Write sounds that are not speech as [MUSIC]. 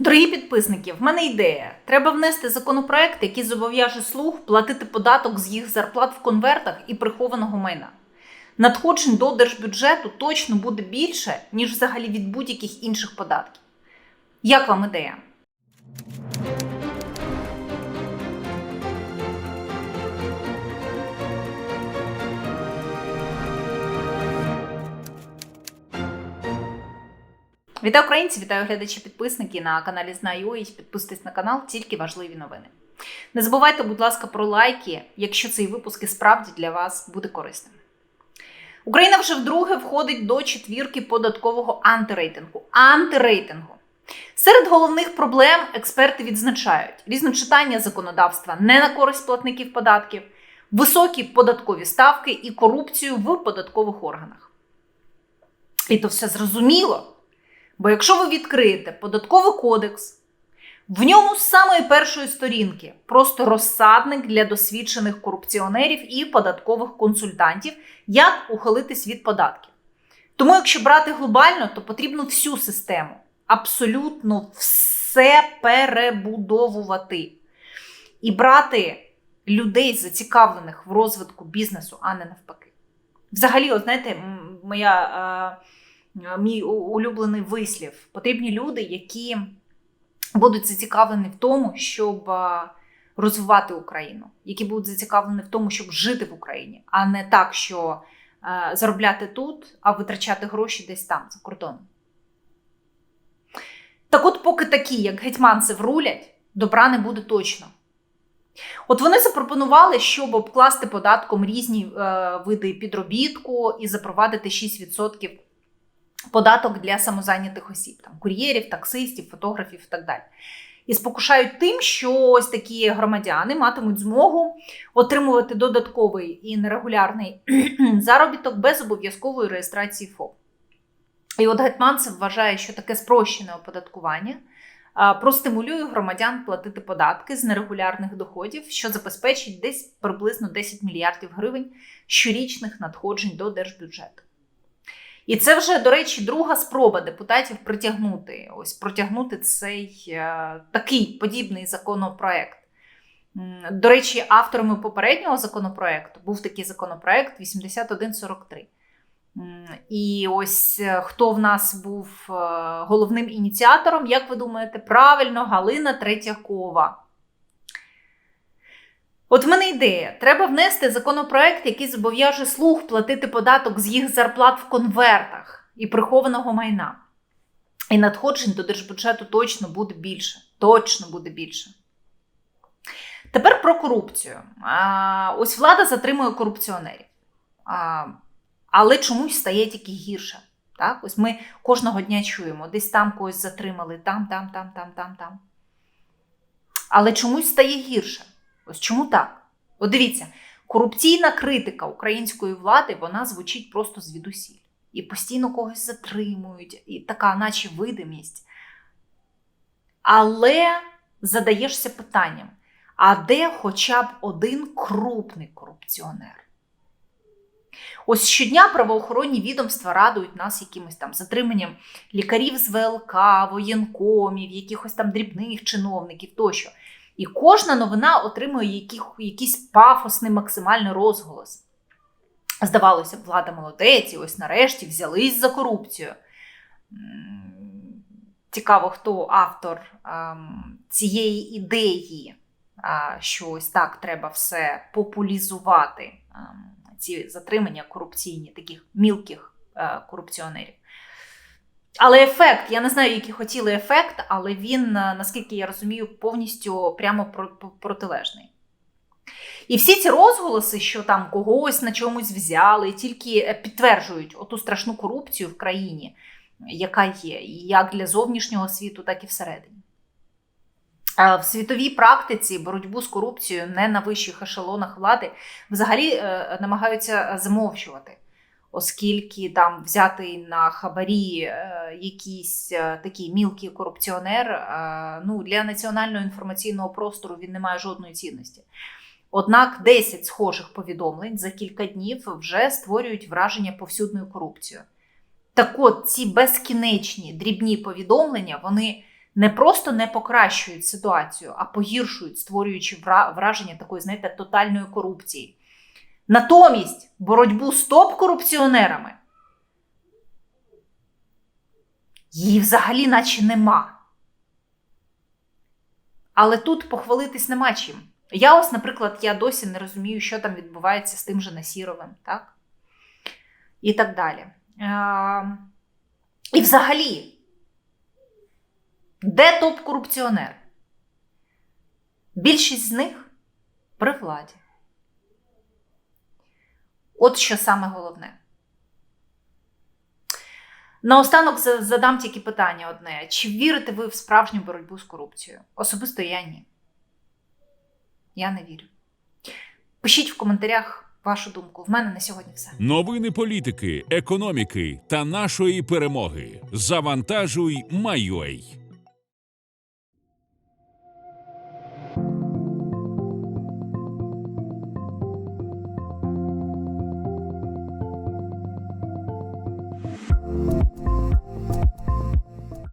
Дорогі підписники, в мене ідея. Треба внести законопроект, який зобов'яже слуг платити податок з їх зарплат в конвертах і прихованого майна. Надходжень до держбюджету точно буде більше, ніж взагалі від будь-яких інших податків. Як вам ідея? Вітаю українці, вітаю глядачі підписники на каналі Знаю.ua. Підписуйтесь на канал, тільки важливі новини. Не забувайте, будь ласка, про лайки, якщо цей випуск і справді для вас буде корисним. Україна вже вдруге входить до четвірки податкового антирейтингу. Антирейтингу. Серед головних проблем експерти відзначають різночитання законодавства не на користь платників податків, високі податкові ставки і корупцію в податкових органах. І то все зрозуміло. Бо якщо ви відкриєте податковий кодекс, в ньому з самої першої сторінки просто розсадник для досвідчених корупціонерів і податкових консультантів, як ухилитись від податків. Тому, якщо брати глобально, то потрібно всю систему, абсолютно все перебудовувати і брати людей, зацікавлених в розвитку бізнесу, а не навпаки. Взагалі, от знаєте, моя. Е- мій улюблений вислів. Потрібні люди, які будуть зацікавлені в тому, щоб розвивати Україну, які будуть зацікавлені в тому, щоб жити в Україні, а не так, що е, заробляти тут, а витрачати гроші десь там, за кордоном. Так от, поки такі, як гетьманцев, рулять, добра не буде точно. От вони запропонували, щоб обкласти податком різні е, види підробітку і запровадити 6% податок для самозайнятих осіб, там кур'єрів, таксистів, фотографів і так далі. І спокушають тим, що ось такі громадяни матимуть змогу отримувати додатковий і нерегулярний [CLEARS THROAT] заробіток без обов'язкової реєстрації ФОП. І от Гетманцев вважає, що таке спрощене оподаткування простимулює громадян платити податки з нерегулярних доходів, що забезпечить десь приблизно 10 мільярдів гривень щорічних надходжень до держбюджету. І це вже, до речі, друга спроба депутатів притягнути, ось протягнути цей е, такий подібний законопроект. До речі, авторами попереднього законопроекту був такий законопроект 8143. І ось е, хто в нас був е, головним ініціатором, як ви думаєте, правильно, Галина Третьякова. От в мене ідея: треба внести законопроект, який зобов'яже слуг платити податок з їх зарплат в конвертах і прихованого майна. І надходжень до держбюджету точно буде більше. Точно буде більше. Тепер про корупцію. А, ось влада затримує корупціонерів. А, але чомусь стає тільки гірше. Так? Ось ми кожного дня чуємо, десь там когось затримали, там, там, там, там, там, там. Але чомусь стає гірше. Ось чому так? От дивіться, корупційна критика української влади вона звучить просто звідусіль. І постійно когось затримують, і така, наче видимість. Але задаєшся питанням: а де хоча б один крупний корупціонер? Ось щодня правоохоронні відомства радують нас якимось там затриманням лікарів з ВЛК, воєнкомів, якихось там дрібних чиновників тощо. І кожна новина отримує яких, якийсь пафосний максимальний розголос. Здавалося б, влада молодець, і ось нарешті взялись за корупцію. Цікаво, хто автор ем, цієї ідеї, а, що ось так треба все популізувати, ем, ці затримання корупційні, таких мілких е, корупціонерів. Але ефект, я не знаю, який хотіли ефект, але він, е, наскільки я розумію, повністю прямо про- про- протилежний. І всі ці розголоси, що там когось на чомусь взяли, тільки е, підтверджують оту страшну корупцію в країні, яка є, як для зовнішнього світу, так і всередині. В світовій практиці боротьбу з корупцією не на вищих ешелонах влади взагалі е, намагаються замовчувати оскільки там взятий на хабарі е, якийсь е, такий мілкий корупціонер, е, ну, для національного інформаційного простору він не має жодної цінності. Однак 10 схожих повідомлень за кілька днів вже створюють враження повсюдною корупцією. Так от, ці безкінечні дрібні повідомлення, вони не просто не покращують ситуацію, а погіршують, створюючи враження такої, знаєте, тотальної корупції. Натомість боротьбу з топ-корупціонерами її взагалі наче нема. Але тут похвалитись нема чим. Я ось, наприклад, я досі не розумію, що там відбувається з тим же Насіровим, так? І так далі. І взагалі, де топ-корупціонер? Більшість з них при владі. От що саме головне. Наостанок задам тільки питання одне: чи вірите ви в справжню боротьбу з корупцією? Особисто я ні. Я не вірю. Пишіть в коментарях вашу думку. В мене на сьогодні все. Новини політики, економіки та нашої перемоги. Завантажуй, майой.